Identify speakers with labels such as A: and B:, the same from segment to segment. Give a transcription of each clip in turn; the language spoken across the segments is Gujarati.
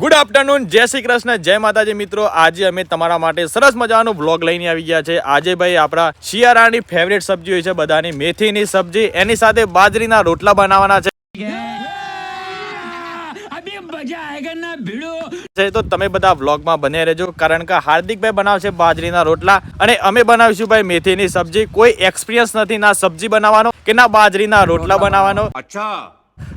A: ગુડ આફ્ટરનૂન જય શ્રી કૃષ્ણ જય માતાજી મિત્રો. આજે અમે તમારા માટે સરસ મજાનો બ્લોગ લઈને આવી ગયા છે. આજે ભાઈ આપણા શિયાળાની ફેવરેટ સબ્જી હોય છે બધાની મેથીની સબ્જી. એની સાથે બાજરીના રોટલા બનાવવાના છે. તો તમે બધા વ્લોગમાં બને રહેજો કારણ કે હાર્દિકભાઈ બનાવશે બાજરીના રોટલા. અને અમે બનાવીશું ભાઈ મેથીની સબ્જી. કોઈ એક્સપિરિયન્સ નથી ના સબ્જી બનાવવાનો કે ના બાજરીના રોટલા બનાવવાનો. અચ્છા.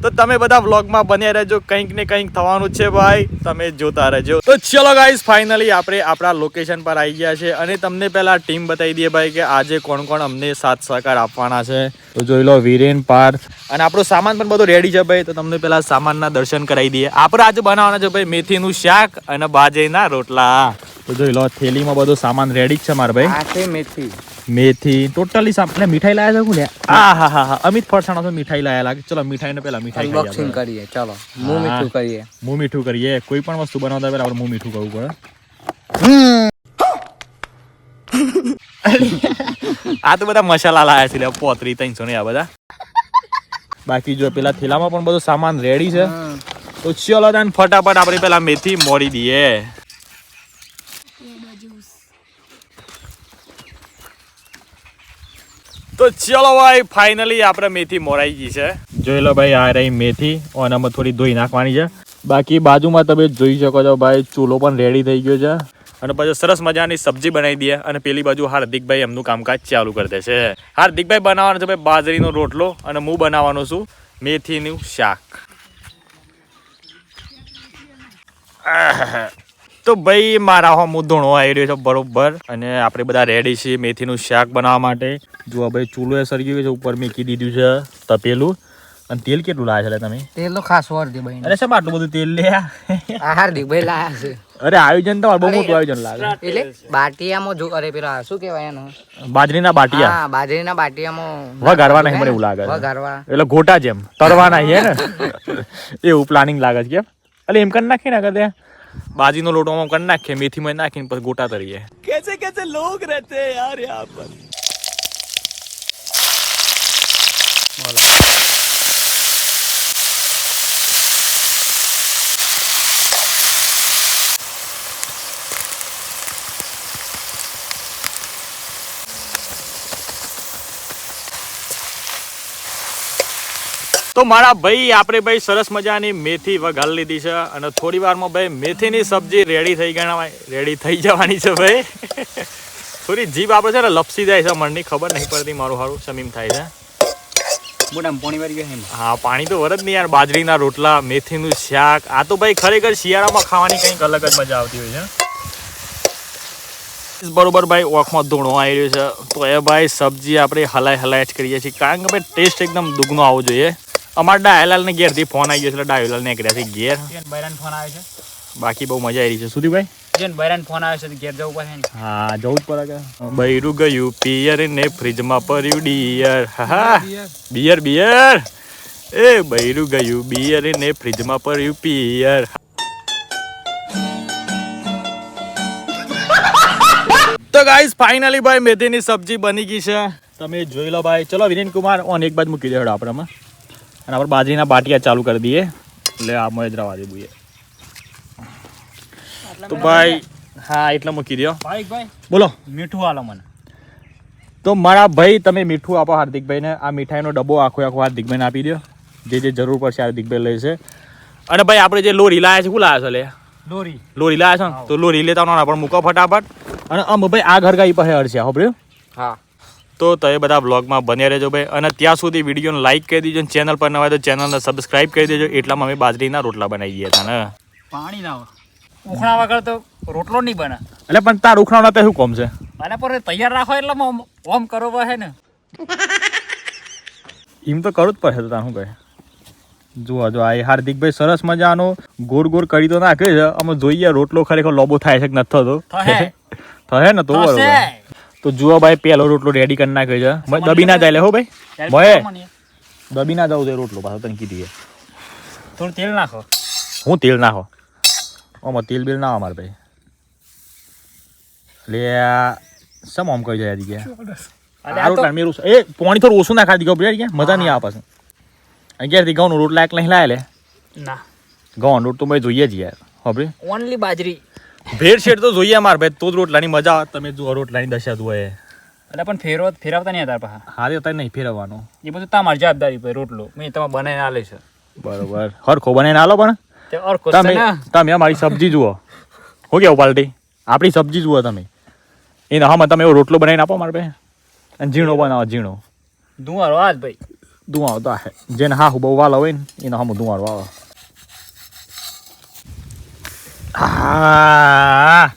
A: તો તમે બધા વ્લોગમાં બન્યા રહેજો. કંઈક ને કંઈક થવાનું છે ભાઈ. તમે જોતા રહેજો. તો ચલો ગાઈઝ ફાઇનલી આપણે આપણા લોકેશન પર આવી ગયા છે અને તમને પહેલા ટીમ બતાવી દઈએ ભાઈ કે આજે કોણ કોણ અમને સાથ સહકાર આપવાના છે. તો જોઈ લો વીરેન, પાર્થ અને આપણો સામાન પણ બધો રેડી છે ભાઈ. તો તમને પહેલા સામાનના દર્શન કરાવી દઈએ. આપણે આજે બનાવવાના છે ભાઈ મેથીનું શાક અને બાજરીના રોટલા. તો જોઈ લો થેલીમાં બધો સામાન રેડી જ છે મારા ભાઈ.
B: મેથી.
A: મેથી ટોટલી સામાન મીઠાઈ લાયા છે ને આ હા હા હા અમિત ફરસાણો તો મીઠાઈ લાયા લાગે. ચલો મીઠાઈને પેલા મીઠાઈ
B: અનબોક્સિંગ કરીએ ચલો. મું મીઠું કરીએ.
A: મું મીઠું કરીએ. કોઈ પણ વસ્તુ બનાવતા પહેલા આપણે મું મીઠું કરવું પડે. આ તો બધા મસાલા લાયા છે પોતરી ત્રણસો ને આ બધા. બાકી જો પેલા થેલામાં પણ બધો સામાન રેડી છે. તો ચલો ફટાફટ આપણે પેલા મેથી મોડી દઈએ. તો ચલો ભાઈ ફાઇનલી આપણે મેથી મોરાઈ ગઈ છે. જોઈ લો ભાઈ આ રહી મેથી. ઓનામાં થોડી ધોઈ નાખવાની છે. બાકી બાજુમાં તમે જોઈ શકો છો ભાઈ ચૂલો પણ રેડી થઈ ગયો છે. અને પછી સરસ મજાની સબ્જી બનાવી દઈએ અને પેલી બાજુ હાર્દિકભાઈ એમનું કામકાજ ચાલુ કરી છે. હાર્દિકભાઈ બનાવવાનો છે ભાઈ બાજરીનો રોટલો અને હું બનાવવાનો છું મેથીનું શાક. તો ભાઈ મારા હો ધૂણો આવી રહ્યો છે બરોબર. અને આપણે બધા રેડી છીએ મેથીનું શાક બનાવવા માટે. જો ભાઈ ચૂલો એ સળગી ગયો છે ઉપર મેકી દીધું છે તપેલું. અને તેલ કેટલું લાવે છે તમે?
B: તેલ તો ખાસ વળતી ભાઈ.
A: અરે શેમ આટલું બધું તેલ લે
B: હાર્દિક ભાઈ લાયા છે.
A: અરે આયોજન તો બહુ મોટું આયોજન લાગે.
B: એટલે બાટિયામાં જો અરે પેલા શું કહેવાય એનું?
A: બાજરીના બાટિયા?
B: હા બાજરીના બાટિયામાં
A: વઘારવા નહીં મને એવું લાગે
B: વઘારવા.
A: એટલે ગોટા જેમ તરવાના છે ને? એવું પ્લાનિંગ લાગે છે કેમ? એટલે એમ કરી નાખીએ ને કદે બાજીનો લોટો આમ કરી નાખીએ મેથીમાં નાખીને પછી ગોટા તરીએ. કેસે કેસે લોગ રહેતે યાર યહાં પર. તો મારા ભાઈ આપણે ભાઈ સરસ મજાની મેથી વઘાલી લીધી છે અને થોડી વારમાં ભાઈ મેથીની સબ્જી રેડી થઈ ગઈ રેડી થઈ જવાની છે ભાઈ. થોડી જીભ આપણે છે ને લપસી જાય છે મનની ખબર નહીં પડતી મારું સારું સમીમ થાય છે.
B: પોણી
A: હા પાણી તો વરદ નહીં યાર બાજરીના રોટલા મેથીનું શાક આ તો ભાઈ ખરેખર શિયાળામાં ખાવાની કંઈક અલગ જ મજા આવતી હોય છે. બરોબર ભાઈ ઓખમાં ધૂણો આવી રહ્યો છે. તો એ ભાઈ સબ્જી આપણે હલાય હલાય જ કરીએ છીએ. કારણ કે ભાઈ ટેસ્ટ એકદમ દુગનો આવવો જોઈએ. અમારા ડાયલાલ ને ઘેરથી ફોન આવી ગયો છે એટલે ડાયલાલ ને કર્યા છે ઘેર.
B: બૈરાન ફોન આવે છે.
A: બાકી બહુ મજા આવી રહી છે. સુધી ભાઈ?
B: જેન બૈરાન ફોન આવે છે તો ઘેર જવું પડે
A: હા જવું જ પડે કે. બૈરું ગયું પિયર ને ફ્રીજમાં પડ્યું ડિયર. હા બિયર બિયર એ બૈરું ગયું બિયર ને ફ્રીજમાં પડ્યું પિયર. તો ગાઈસ ફાઇનલી ભાઈ મેથીની સબ્જી બની ગઈ છે. તમે જોઈ લો ભાઈ. ચલો વિરેન કુમાર ઓન એક બાજ મૂકી દેડો આપણે આમાં. અને આપણે બાજરીના બાટિયા ચાલુ કરી દઈએ. એટલે આ મોજ રવા દેવું તો ભાઈ હા એટલે મૂકી દો બોલો.
B: મીઠું આલો મને.
A: તો મારા ભાઈ તમે મીઠું આપો હાર્દિકભાઈને. આ મીઠાઈનો ડબ્બો આખો આખો હાર્દિકભાઈને આપી દો જે જે જરૂર પડશે હાર્દિકભાઈ લેશે. અને ભાઈ આપણે જે લોરી લાયા છે શું લાયા છે લે?
B: લોરી.
A: લોરી લાયા છો ને? તો લોરી લેતા પણ મૂકો ફટાફટ. અને અમ ભાઈ આ ઘર ગાઈ પાસે હરશે હોભળ્યું
B: હા.
A: તો તમે બધા બ્લોગમાં બન્યા રહેજો ભાઈ. અને ત્યાં સુધી વિડીયોને લાઈક કરી દેજો ચેનલ પર નવા તો ચેનલને સબસ્ક્રાઈબ કરી દેજો. એટલામાં અમે બાજરીના રોટલા બનાવી ગયા હતા ને.
B: પાણી ના ઉખણા વગર તો રોટલો નહીં બને.
A: એટલે પણ તાર તો શું કોમ છે?
B: મને પર તૈયાર રાખો એટલે ઓમ કરો હે ને.
A: એમ તો કરવું જ પડશે તો તાર શું કહે. જુઓ જો આ હાર્દિકભાઈ સરસ મજાનો ગોર ગોર કરી તો નાખે છે. અમે જોઈએ રોટલો ખરેખર લોબો થાય છે કે નથી થતો. થશે ને તો બરોબર. તો જુઓ ભાઈ પેલો રોટલો રેડી કરી નાખ્યો છે. દબી ના જાય લે હો ભાઈ. ભાઈ દબી ના જવું છે રોટલો પાછો તને કીધી.
B: થોડું તેલ નાખો.
A: હું તેલ નાખો? ઓમાં તેલ બેલ ના અમારે ભાઈ. લે સમ આમ કહી જાય દીકે આ રોટલા મેરું એ પાણી થોડું ઓછું નાખા દીધો ભાઈ મજા નહીં આવે પાછું. અગિયારથી ઘઉંનો રોટલા એક લઈ લાય લે.
B: ના.
A: ઘઉં રોટ તો ભાઈ જોઈએ જ યાર હવે
B: ઓનલી બાજરી.
A: ભેળ શેડ તો જોઈએ માર ભાઈ તો જ રોટલાની મજા. તમે જુઓ રોટલાની દશા જુઓ એ.
B: એટલે પણ ફેરવ ફેરવતા નહીં હતા પાસે
A: હારે અત્યારે નહીં ફેરવવાનો.
B: એ બધું તમારી જવાબદારી ભાઈ રોટલો. મેં તમે બનાવીને આલે છે.
A: બરોબર. હરખો બનાવીને આલો પણ. તમે તમે અમારી સબ્જી જુઓ. હું કેવું પાલટી? આપણી સબ્જી જુઓ તમે. એ હા તમે એવો રોટલો બનાવીને આપો મારે ભાઈ. અને ઝીણો બનાવો ઝીણો.
B: ધુવારો આજ ભાઈ.
A: ધુવાળો તો જેને હા બહુ વાલો હોય ને એને હમ ધુવાળો આવે. વાહ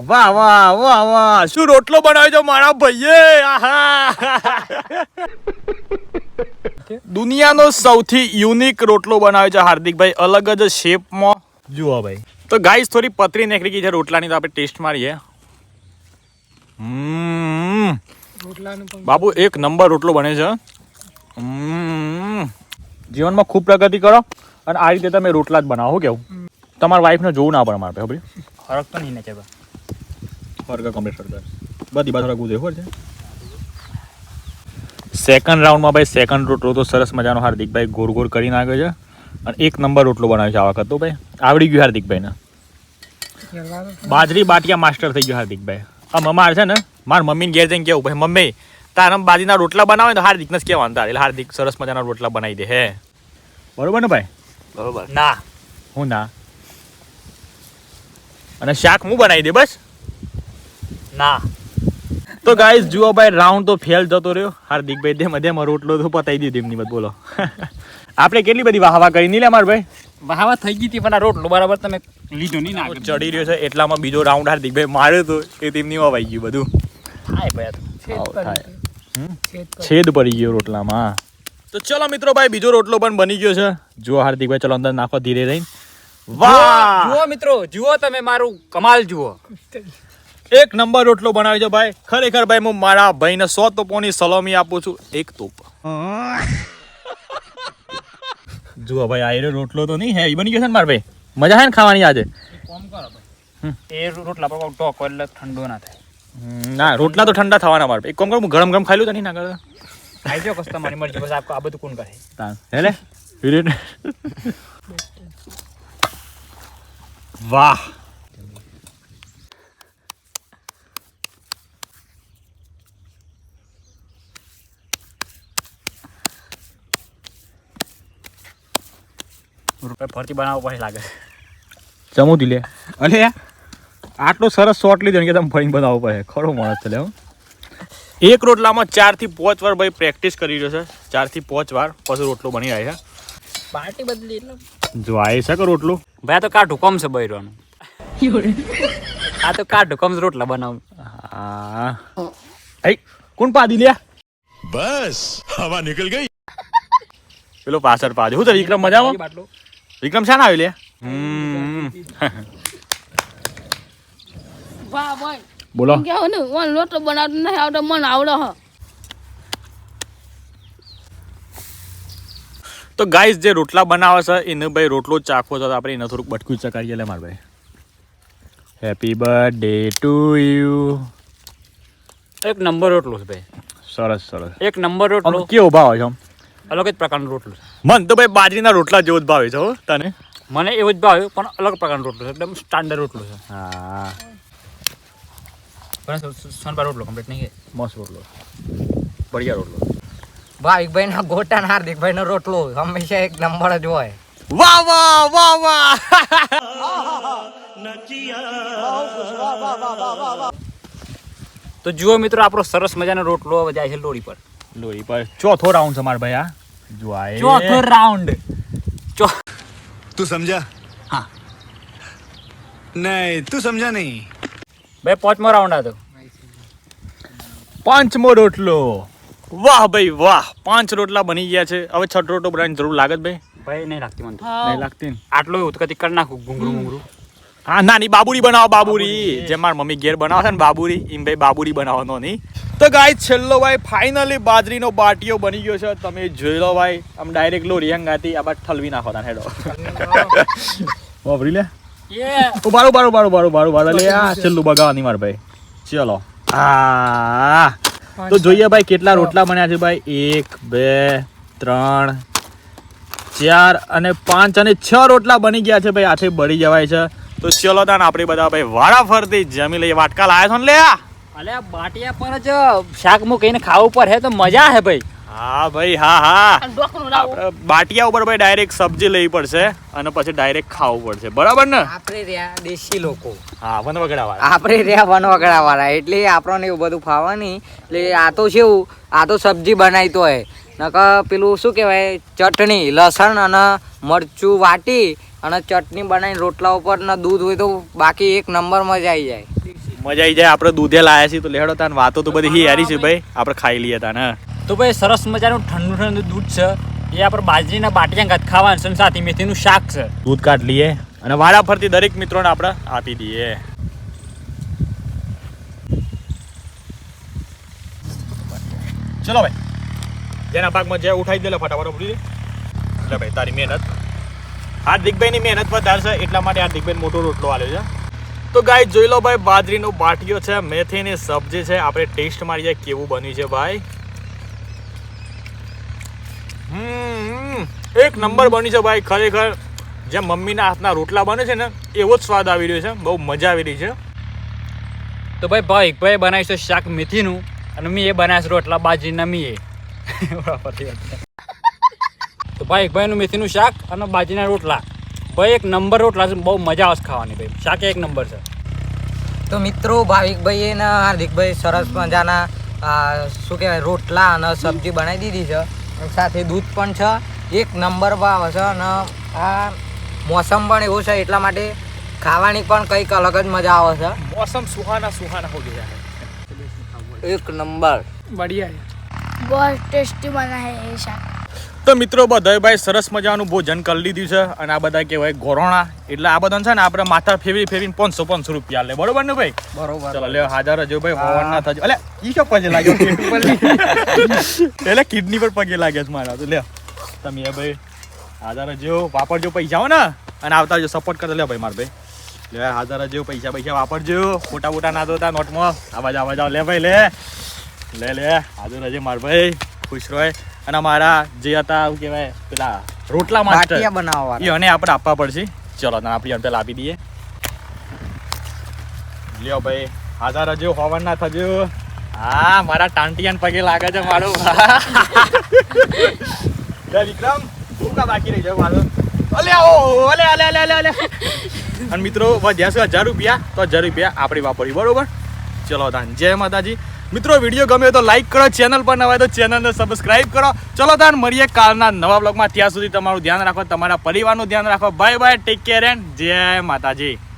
A: વાહ વાહ વાહ. શું રોટલો બનાવ્યો છો મારા ભાઈએ? આહા. દુનિયાનો સૌથી યુનિક રોટલો બનાવ્યો છે હાર્દિકભાઈ. અલગ જ શેપમાં જુઓ ભાઈ. તો ગાઈસ થોડી પતરી નીકળી ગઈ છે રોટલાની તો આપણે ટેસ્ટ મારીએ. હમ. બાબુ એક નંબર રોટલો બને છે. હમ. જીવનમાં ખૂબ પ્રગતિ કરો અને આ રીતે તમે રોટલા જ બનાવો કેવું? તમારા વાઈફને જોવું ના પડે મારે ખબર
B: ફરક તો નહીં ને
A: ફરક કમ્પ્લીટ ફરક બધી બાજુ રાખવું જોઈએ ખબર છે? સેકન્ડ રાઉન્ડમાં ભાઈ સેકન્ડ રોટલો તો સરસ મજાનો હાર્દિકભાઈ ગોળ ગોળ કરી નાખ્યો છે. અને એક નંબર રોટલો બનાવ્યો છે આ વખત તો ભાઈ. આવડી ગયું હાર્દિકભાઈને બાજરી બાટિયા માસ્ટર થઈ ગયો હાર્દિકભાઈ આ મમાર છે ને માર મમ્મીને ઘેર જઈને કેવું ભાઈ મમ્મી તારા બાજરીના રોટલા બનાવે ને તો હાર્દિકને જ કહેવાનું તારે. એટલે હાર્દિક સરસ મજાના રોટલા બનાવી દે હે. બરોબર ને ભાઈ?
B: બરોબર. ના.
A: હું ના? અને શાક હું બનાવી દે બસ?
B: ના.
A: તો ગાઈઝ જુઓ ભાઈ રાઉન્ડ તો ફેલ જતો રહ્યો. હાર્દિકભાઈ ધેમ ધેમ રોટલો તો પતાવી દીધો એમની બધ બોલો. આપણે કેટલી બધી વાહવા કરી નહીં લે માર ભાઈ?
B: વાહવા થઈ ગઈ હતી પણ આ રોટલો બરાબર તમે લીધો નહીં ના
A: ચડી રહ્યો છે એટલામાં બીજો રાઉન્ડ હાર્દિકભાઈ માર્યો તો એ તેમની અવાઈ ગયું બધું.
B: થાય ભાઈ?
A: છેદ પડી ગયો રોટલામાં. તો ચલો મિત્રો ભાઈ બીજો રોટલો પણ બની ગયો છે. જુઓ હાર્દિકભાઈ ચલો અંદર નાખો ધીરે રહીને. વાહ
B: જુઓ મિત્રો જુઓ તમે મારું કમાલ જુઓ.
A: એક નંબર રોટલો બનાવી દો ભાઈ. ખરેખર ભાઈ હું મારા ભાઈને સો તોપોની સલામી આપું છું. એક તોપ. જુઓ ભાઈ આ રહ્યો રોટલો તો નહીં હે એ બની ગયો છે ને માર ભાઈ. મજા હે ને ખાવાની આજે?
B: કોમ કરો ભાઈ. એ રોટલા પર ટોક એટલે ઠંડો ના થાય.
A: હમ, ના રોટલા તો ઠંડા થવાના માર ભાઈ. એક કોમ કરું હું ગરમ ગરમ ખાઈ લઉં તો નહીં ના કરતા
B: ખાઈ જાઓ કશું તમારી મરજી બસ આપકો આ બધું કોણ કરે?
A: હેલે? હે લે વિરેન વાહ.
B: રૂપિયા ફરતી બનાવવો પછી લાગે.
A: જમું લે. અલે આટલો સરસ શોટ લીધો કે તમે ફરીને બનાવવો પડે ખરો માણસ છે લે એક રોટલામાં ચારથી પાંચ વાર ભાઈ પ્રેક્ટિસ કરી રહ્યો છે. ચારથી પાંચ વાર પછી રોટલો બની જાય
B: પાર્ટી બદલી એટલે.
A: જો આ છે કે રોટલો?
B: ભાઈ તો કાઢું કમ છે બૈરોનું. આ તો કાઢું કોમ રોટલા બનાવ.
A: હા. એ કોણ પાડી લે
C: બસ હવા નીકળ ગઈ.
A: પેલો પાછળ પાડે. હું તો વિક્રમ મજામાં? વિક્રમ શાના આવી લ્યા
D: વાહ
A: બોલો.
D: કેવું ને? લોટો બનાવતો નહીં આવડે મન આવડો હા.
A: તો ગાઈસ જે રોટલા બનાવે છે એને ભાઈ રોટલો જ ચાખવો છે તો આપણે એને થોડુંક બટકું ચકાડીએ લે મારા ભાઈ. હેપી બર્થડે ટુ યુ
B: એક નંબર રોટલો છે ભાઈ.
A: સરસ સરસ.
B: એક નંબર રોટલો.
A: કેવો ભાવ છે આમ?
B: અલગ જ પ્રકારનો રોટલો છે.
A: મન તો ભાઈ બાજરીના રોટલા જેવો જ ભાવે છે હો તને?
B: મને એવું જ ભાવ્યું પણ અલગ પ્રકારનો રોટલો છે. એકદમ સ્ટાન્ડર્ડ રોટલો છે.
A: હા.
B: પણ સોનપા રોટલો કમ્પ્લીટ નહીં
A: મસ્ત રોટલો. બઢિયા રોટલો.
E: ભાવિકભાઈ ના ગોટા ને હાર્દિકભાઈ નો રોટલો હંમેશા એક નંબર જ હોય.
A: વાહ વાહ વાહ વાહ.
B: તો જુઓ મિત્રો આપણો સરસ મજાનો રોટલો જાય છે લોરી પર.
A: લોરી પર ચોથો રાઉન્ડ છે મારા ભાઈ આ
B: ચોથો રાઉન્ડ ચો
C: તું સમજા?
B: હા.
C: નહીં તું સમજા નહીં.
B: ભાઈ પાંચમો રાઉન્ડ હતો
A: પાંચમો રોટલો. વાહ ભાઈ વાહ. પાંચ રોટલા બની ગયા છે. હવે છઠ રોટલો બનાવવાની જરૂર લાગે ભાઈ.
B: ભાઈ નહીં લાગતી મને
A: નહીં લાગતી
B: આટલો ઉતકતી કરી નાખું ઘૂંઘરું ઘૂંઘરું.
A: હા નાની બાબુરી બનાવો બાબુરી. જેમ માર મમ્મી ઘેર બનાવે છે ને બાબુરી એમ ભાઈ બાબુરી બનાવવાનો નહીં. તો ગાય છેલ્લો ભાઈ ફાઇનલી બાજરીનો બાટીઓ બની ગયો છે. તમે જોઈ લો ભાઈ આમ ડાયરેક્ટ લો રિયંગાતી આ બાદ ઠલવી નાખો તા હેડો. વાપરી લે. બારો બારો બારો બારો બારો લે આ છેલ્લું બગાવાની માર ભાઈ. ચલો. આ તો જોઈએ ભાઈ કેટલા રોટલા બન્યા છે ભાઈ? એક બે ત્રણ ચાર અને પાંચ અને છ રોટલા બની ગયા છે ભાઈ. આથી બળી જવાય છે. તો ચલો તાન આપણે બધા ભાઈ વાડા ફરતી જમી લઈએ. વાટકા લાયા છો ને લે
B: અલે બાટિયા પર જ શાક મૂકીને ખાવું પડે તો મજા હે ભાઈ.
A: હા ભાઈ હા હા. બાટિયા ઉપર ભાઈ ડાયરેક્ટ સબ્જી લેવી પડશે અને પછી ડાયરેક્ટ ખાવું પડશે. બરાબર ને?
E: આપણે રહ્યા દેશી લોકો.
A: હા વન વગડાવાળા
E: આપણે રહ્યા વનવગડા વાળા એટલે આપણને એવું બધું ખાવાની એટલે આ તો શું આ તો સબ્જી બનાવી તો હોય. નકર પેલું શું કહેવાય ચટણી લસણ અને મરચું વાટી અને ચટણી બનાવીને રોટલા ઉપર ને દૂધ હોય તો બાકી એક નંબર મજા આવી જાય.
A: મજા આવી જાય. આપણે દૂધે લાયા છીએ તો લેડો તાન વાતો તો બધી હિયારી છે ભાઈ. આપણે ખાઈ લઈએ તાન.
B: તો ભાઈ સરસ મજાનું ઠંડુ ઠંડુ દૂધ છે. એ આપણે બાજરીના બાટિયા ગાત ખાવાનું છે અને સાથે મેથીનું શાક છે.
A: દૂધ કાઢ લઈએ અને વાડા ફરતી દરેક મિત્રોને આપણે આપી દઈએ. ચલો ભાઈ, જેના ભાગમાં જે ઉઠાવી દે ફટાફટ ઉઠી દે લે ભાઈ, તારી મહેનત. હાર્દિકભાઈની મહેનત વધારે છે, એટલા માટે હાર્દિકભાઈ મોટો રોટલો આવ્યો છે. તો ગાય જોઈ લો ભાઈ, બાજરીનો બાટિયો છે, મેથીની સબ્જી છે. આપણે ટેસ્ટ મારીએ કેવું બન્યું છે ભાઈ. એક નંબર બની છે ભાઈ ખરેખર. જેમ મમ્મીના હાથના રોટલા બને છે ને એવો જ સ્વાદ આવી રહ્યો છે. બહુ મજા આવી રહી છે.
B: તો ભાઈ ભાઈ ભાઈ બનાવીશ શાક મેથીનું અને મેં એ બનાવીશ રોટલા બાજરીના મી એ. તો ભાઈ ભાઈનું મેથીનું શાક અને બાજરીના રોટલા. ભાઈ એક નંબર રોટલા છે બહુ મજા આવશે ખાવાની ભાઈ. શાક એક નંબર છે.
E: તો મિત્રો ભાવિકભાઈ અને હાર્દિકભાઈ સરસ મજાના શું કહેવાય રોટલા અને સબ્જી બનાવી દીધી છે. સાથે દૂધ પણ છે. એક નંબર ભાવ છે અને આ મોસમ પણ એવું છે એટલા માટે ખાવાની પણ કંઈક અલગ જ મજા આવે છે.
A: મોસમ સુહાના સુહાના હો ગયા
E: એક નંબર.
D: બઢિયા બહુ ટેસ્ટી બના હે એ શાક.
A: તો મિત્રો બધાય ભાઈ સરસ મજાનું ભોજન કરી લીધું છે અને આ બધા કહેવાય ગોરોણા. એટલે આ બધા છે ને આપણે માથા ફેરવી ફેરવીને પાંચસો પાંચસો રૂપિયા લે. બરોબર ને ભાઈ?
E: બરોબર.
A: ચલો લે હાજર હજો ભાઈ હોવન ના થજો. એટલે ઈ શું પગે લાગ્યો? એટલે કિડની પર પગે લાગે છે મારા તો. લે તમે ભાઈ હાજર હજો વાપરજો પૈસા હો ને. અને આવતા જો સપોર્ટ કરતા લે ભાઈ માર ભાઈ. લે હાજર હજો પૈસા પૈસા વાપરજો. મોટા મોટા ના દોતા નોટમાં. આવા જાવ આવ. લે ભાઈ લે. લે લે હાજર હજે માર ભાઈ. ખુશ રહે અને અમારા જે હતા શું કહેવાય પેલા રોટલા માસ્ટર.
E: બનાવવા
A: એ અને આપણે આપવા પડશે. ચલો તને આપણી પેલા આપી દઈએ. લ્યો ભાઈ હાજર હજુ હોવન ના થજો. હા મારા ટાંટિયાન પગે લાગે છે મારું. વિક્રમ. શું કા બાકી રહી જાય મારું અલે ઓ અલે અલે અલે અલે અલે. અને મિત્રો વધ્યા છે હજાર રૂપિયા તો હજાર રૂપિયા આપણી વાપરી બરોબર? ચલો તાન જય માતાજી. મિત્રો, વીડિયો ગમ્યો તો લાઈક કરો ચેનલ પર નવા તો ચેનલને સબસ્ક્રાઇબ કરો. ચલો તાન, મળીએ કાલના નવા બ્લોગમાં ત્યાં સુધી તમારું ધ્યાન રાખો, તમારા પરિવારનું ધ્યાન રાખો. Bye bye take care and જય માતાજી.